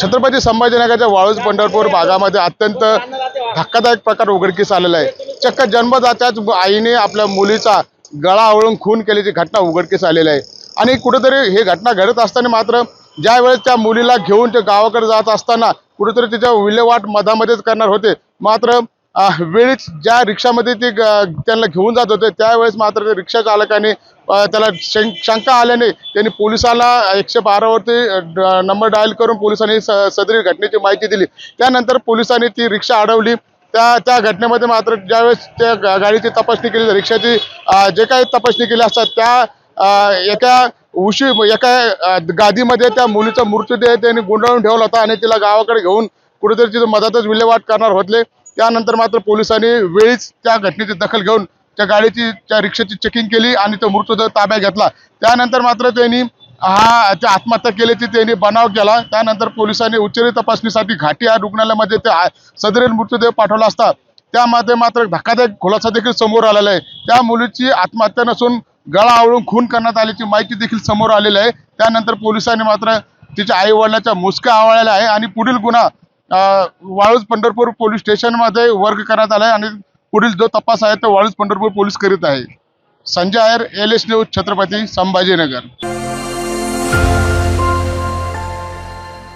छत्रपती संभाजीनगरच्या वाळूज पंढरपूर भागामध्ये अत्यंत धक्कादायक प्रकार उघडकीस आलेला आहे. चक्क जन्मदात्याच आईने आपल्या मुलीचा गळा आवळून खून केल्याची घटना उघडकीस आलेली आहे. आणि कुठेतरी हे घटना घडत असताना मात्र ज्यावेळेस त्या मुलीला घेऊन ते गावाकडे जात असताना कुठेतरी तिच्या विल्हेवाट मधामध्येच करणार होते. मात्र वेळीच ज्या रिक्षामध्ये ते ग- त्यांना घेऊन जात होते त्यावेळेस मात्र ते रिक्षा चालकाने त्याला शं- शंका आल्याने त्यांनी पोलिसाला एकशे बारावरती नंबर डायल करून पोलिसांनी स- सदरी घटनेची माहिती दिली. त्यानंतर पोलिसांनी ती रिक्षा अडवली. त्या त्या घटनेमध्ये मात्र ज्यावेळेस त्या गाडीची तपासणी केली रिक्षाची जे काही तपासणी केली असतात त्या एका उशी एका गादीमध्ये त्या मुलीचा मृत्यूदेह त्यांनी गुंडाळून ठेवला होता आणि तिला गावाकडे घेऊन कुठेतरी तिथं मधातच विल्हेवाट करणार होते. त्यानंतर मात्र पोलिसांनी वेळीच त्या घटनेची दखल घेऊन त्या गाडीची त्या रिक्षाची चेकिंग केली आणि तो मृतदेह ताब्यात घेतला. त्यानंतर मात्र त्यांनी हा त्या आत्महत्या केल्याची त्यांनी बनाव केला. त्यानंतर पोलिसांनी उच्चरी तपासणीसाठी घाटी या रुग्णालयामध्ये ते सदरील मृतदेह पाठवला असता. त्यामध्ये मात्र धक्कादायक खुलासा देखील समोर आलेला आहे. त्या मुलीची आत्महत्या नसून गळा आवळून खून करण्यात आल्याची माहिती देखील समोर आलेली आहे. त्यानंतर पोलिसांनी मात्र तिच्या आई वडिलाच्या मुसक्या आवळल्या आहे आणि पुढील गुन्हा वाळूज पंढरपूर पोलीस स्टेशनमध्ये वर्ग करण्यात आला आहे आणि पुढील जो तपास आहे तो वाळूज पंढरपूर पोलीस करीत आहे. Sanjay Ayar L S news Chhatrapati Sambhajinagar.